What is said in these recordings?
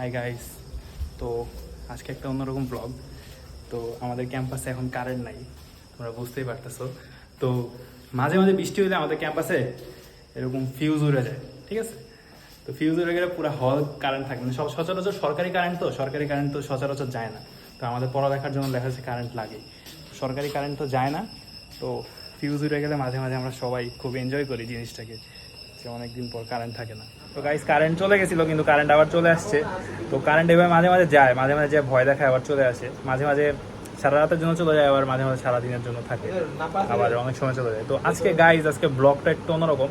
Hi guys তো আজকে একটা অন্যরকম ব্লগ তো আমাদের ক্যাম্পাসে এখন কারেন্ট নাই, তোমরা বুঝতেই পারতেছো। তো মাঝে মাঝে বৃষ্টি হলে আমাদের ক্যাম্পাসে এরকম ফিউজ উড়ে যায়, ঠিক আছে? তো ফিউজ উড়ে গেলে পুরো হল কারেন্ট থাকে না সব সচরাচর সরকারি কারেন্ট তো, সরকারি কারেন্ট তো সচরাচর যায় না। তো আমাদের পড়ালেখার জন্য দেখা যাচ্ছে কারেন্ট লাগে সরকারি কারেন্ট তো যায় না, তো ফিউজ উড়ে গেলে মাঝে মাঝে আমরা সবাই খুব এনজয় করি জিনিসটাকে, যে অনেকদিন পর কারেন্ট থাকে না। তো গাইস কারেন্ট চলে গেছিল, কিন্তু কারেন্ট আবার চলে আসছে। তো কারেন্ট এবার মাঝে মাঝে যায়, মাঝে মাঝে যে ভয় দেখায়, আবার চলে আসে। মাঝে মাঝে সারা রাতের জন্য চলে যায়, আবার মাঝে মাঝে সারা দিনের জন্য থাকে। আবার অনেক সময় চলে যায়। তো আজকে গাইজ আজকে ব্লগটা একটু অন্যরকম।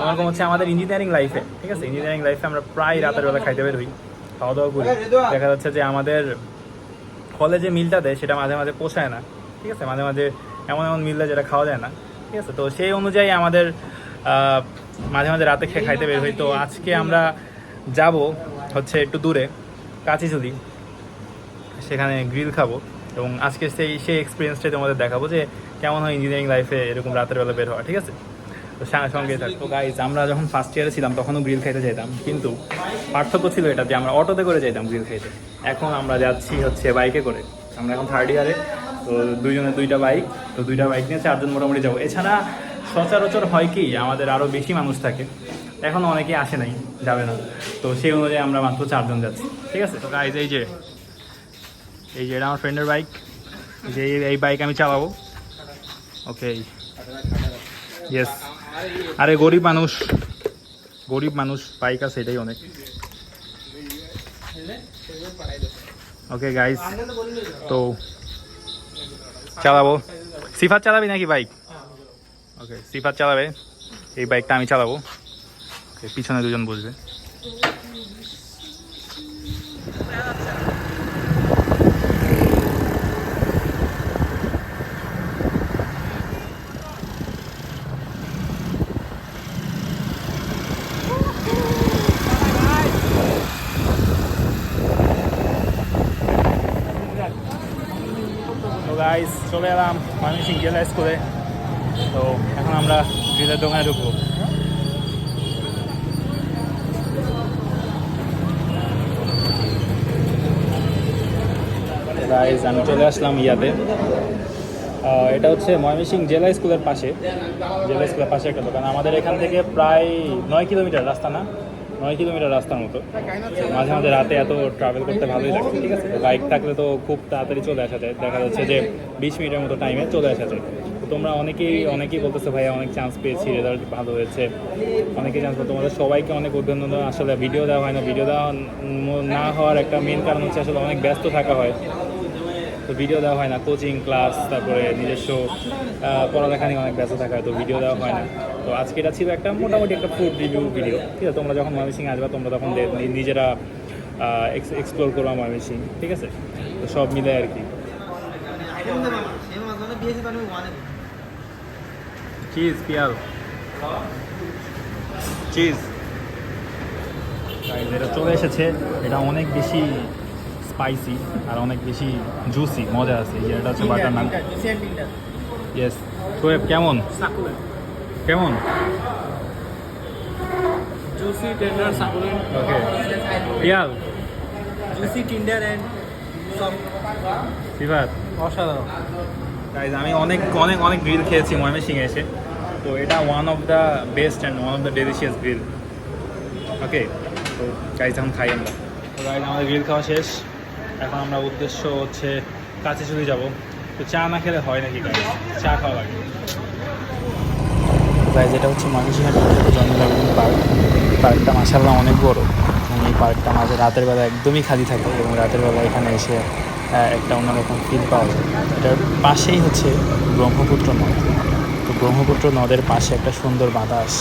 অন্যরকম হচ্ছে আমাদের ইঞ্জিনিয়ারিং লাইফে ঠিক আছে? ইঞ্জিনিয়ারিং লাইফে আমরা প্রায় রাতের বেলা খাইতে বের হই খাওয়া দাওয়া করি। দেখা যাচ্ছে যে আমাদের হলে যে মিলটা দেয়, সেটা মাঝে মাঝে পোষায় না, ঠিক আছে? মাঝে মাঝে এমন এমন মিল দেয় যেটা খাওয়া যায় না, ঠিক আছে? তো সেই অনুযায়ী আমাদের মাঝে মাঝে রাতে খেয়ে খাইতে বের হই। তো আজকে আমরা যাব হচ্ছে একটু দূরে, কাচিচুলি। সেখানে গ্রিল খাব এবং আজকে সেই সেই এক্সপিরিয়েন্সটাই তোমাদের দেখাবো যে কেমন হয় ইঞ্জিনিয়ারিং লাইফে এরকম রাতের বেলা বের হওয়া, ঠিক আছে? তো সঙ্গে থাকতো গাইজ আমরা যখন ফার্স্ট ইয়ারে ছিলাম তখনও গ্রিল খাইতে যেতাম কিন্তু পার্থক্য ছিল এটা যে আমরা অটোতে করে যেতাম গ্রিল খাইতে। এখন আমরা যাচ্ছি হচ্ছে বাইকে করে। আমরা এখন থার্ড ইয়ারে তো দুইজনের দুইটা বাইক তো দুইটা বাইক নিয়ে চারজন মোটামুটি যাব। এছাড়া সচরাচর হয় কি, আমাদের আরও বেশি মানুষ থাকে। এখন অনেকে আসে নাই, যাবে না। তো সেই অনুযায়ী আমরা মাত্র চারজন যাচ্ছি, ঠিক আছে? তো গাইজ এই যে এই যে এটা আমার ফ্রেন্ডের বাইক যে এই- বাইক আমি চালাবো। ওকে ইয়েস আরে গরিব মানুষ গরিব মানুষ বাইক আছে, এটাই অনেক। ওকে গাইস তো চালাবো। সিফাত চালাবি নাকি বাইক ওকে সিফাত চালাবে। এই বাইকটা আমি চালাবো। ওকে পিছনে দুজন বসবে। গাইস চলে এলাম ময়মনসিং জেলা স্কুলে তো এখন আমরা গ্রিলের দোকানে ঢুকবো। আমি চলে আসলাম ইয়াতে। এটা হচ্ছে ময়মনসিং জেলা স্কুলের পাশে। জেলা স্কুলের পাশে একটা দোকান। আমাদের এখান থেকে প্রায় নয় কিলোমিটার রাস্তা না? নয় কিলোমিটার রাস্তার মতো। মাঝে মাঝে রাতে এত ট্রাভেল করতে ভালোই লাগে ঠিক আছে? বাইক থাকলে তো খুব তাড়াতাড়ি চলে আসা যায়। দেখা যাচ্ছে যে বিশ মিনিটের মতো টাইমে চলে আসা যায়। তো তোমরা অনেকেই অনেকেই বলতেছো, ভাইয়া, অনেক চান্স পেয়েছি রেজাল্ট ভালো হয়েছে। অনেকেই চান্স তোমাদের সবাইকে অনেক অভিনন্দন। আসলে ভিডিও দেওয়া হয় না। ভিডিও দেওয়া না হওয়ার একটা মেন কারণ হচ্ছে, আসলে অনেক ব্যস্ত থাকা হয়। তো ভিডিও দেওয়া হয় না কোচিং ক্লাস তারপরে নিজস্ব পড়ালেখা নিয়ে অনেক ব্যস্ত থাকা হয় তো ভিডিও দেওয়া হয় না। তো আজকে এটা ছিল একটা মোটামুটি একটা ফুড রিভিউ ভিডিও ঠিক আছে? তোমরা যখন ময়মনসিং আসবে তোমরা তখন নিজেরা এক্সপ্লোর করবা ময়মনসিং ঠিক আছে? তো সব মিলে আর কি। চিজ পিয়াল। চিজ এটা চলে এসেছে এটা অনেক বেশি স্পাইসি আর অনেক বেশি জুসি মজা আছে। এটা হচ্ছে বাটার নান ইয়েস শোয়েব কেমন? কেমন? Juicy, tender, succulent, okay and soft. সিফাত অসাধারণ। গাইজ আমি অনেক অনেক অনেক গ্রিল খেয়েছি ময়মনসিংহে এসে। তো এটা one of the best and one of the delicious grill okay তো গাইজ এখন খাই আমরা। তো গাইজ আমাদের গ্রিল খাওয়া শেষ। এখন আমরা উদ্দেশ্য হচ্ছে কাছে চলে যাব। তো চা না খেলে হয় নাকি চা খাওয়া লাগে। গাইজ এটা হচ্ছে বিখ্যাত জন্মলাগুন পার্ক পার্কটা মাসাল্লাহ অনেক বড়। এবং এই পার্কটা মাঝে রাতের বেলা একদমই খালি থাকে এবং রাতের বেলা এখানে এসে একটা অন্যরকম ফিল পাওয়া যায়। এটার পাশেই হচ্ছে ব্রহ্মপুত্র নদ। তো ব্রহ্মপুত্র নদের পাশে একটা সুন্দর বাতাস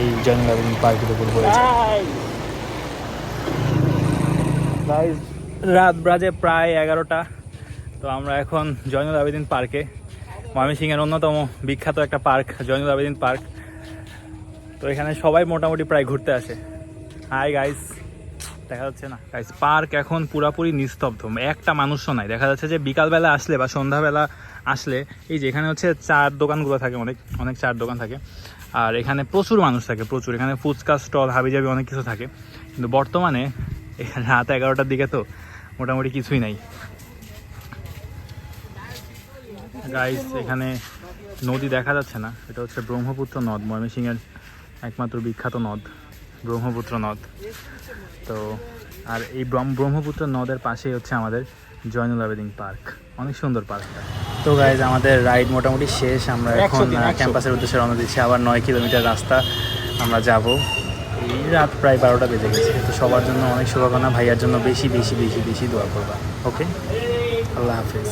এই জন্মলাগুন পার্কের উপর পড়েছে গাইজ রাত ব্রাজে প্রায় এগারোটা। তো আমরা এখন জয়নুল আবেদিন পার্কে। ময়মনসিংহের অন্যতম বিখ্যাত একটা পার্ক, জয়নুল আবেদিন পার্ক। তো এখানে সবাই মোটামুটি প্রায় ঘুরতে আসে। হাই গাইস দেখা যাচ্ছে না। গাইস পার্ক এখন পুরাপুরি নিস্তব্ধ। একটা মানুষও নাই। দেখা যাচ্ছে যে বিকালবেলা আসলে বা সন্ধ্যাবেলা আসলে, এই যে এখানে হচ্ছে চার দোকানগুলো থাকে, অনেক অনেক চার দোকান থাকে। আর এখানে প্রচুর মানুষ থাকে, প্রচুর। এখানে ফুচকা স্টল, হাবিজাবি অনেক কিছু থাকে। কিন্তু বর্তমানে এখানে রাত এগারোটার দিকে তো মোটামুটি কিছুই নাই। গাইস এখানে নদী দেখা যাচ্ছে না। এটা হচ্ছে ব্রহ্মপুত্র নদ। ময়মনসিংহের একমাত্র বিখ্যাত নদ ব্রহ্মপুত্র নদ। তো আর এই ব্রহ্মপুত্র নদের পাশেই হচ্ছে আমাদের জয়নুল আবেদিন পার্ক। অনেক সুন্দর পার্কটা তো গাইজ আমাদের রাইড মোটামুটি শেষ। আমরা এখন ক্যাম্পাসের উদ্দেশ্যে রওনা দিচ্ছি। আবার নয় কিলোমিটার রাস্তা আমরা যাব। রাত প্রায় বারোটা বেজে গেছে, তো সবার জন্য অনেক শুভকামনা, ভাইয়ার জন্য বেশি বেশি বেশি বেশি দোয়া করবা ওকে আল্লাহ হাফিজ।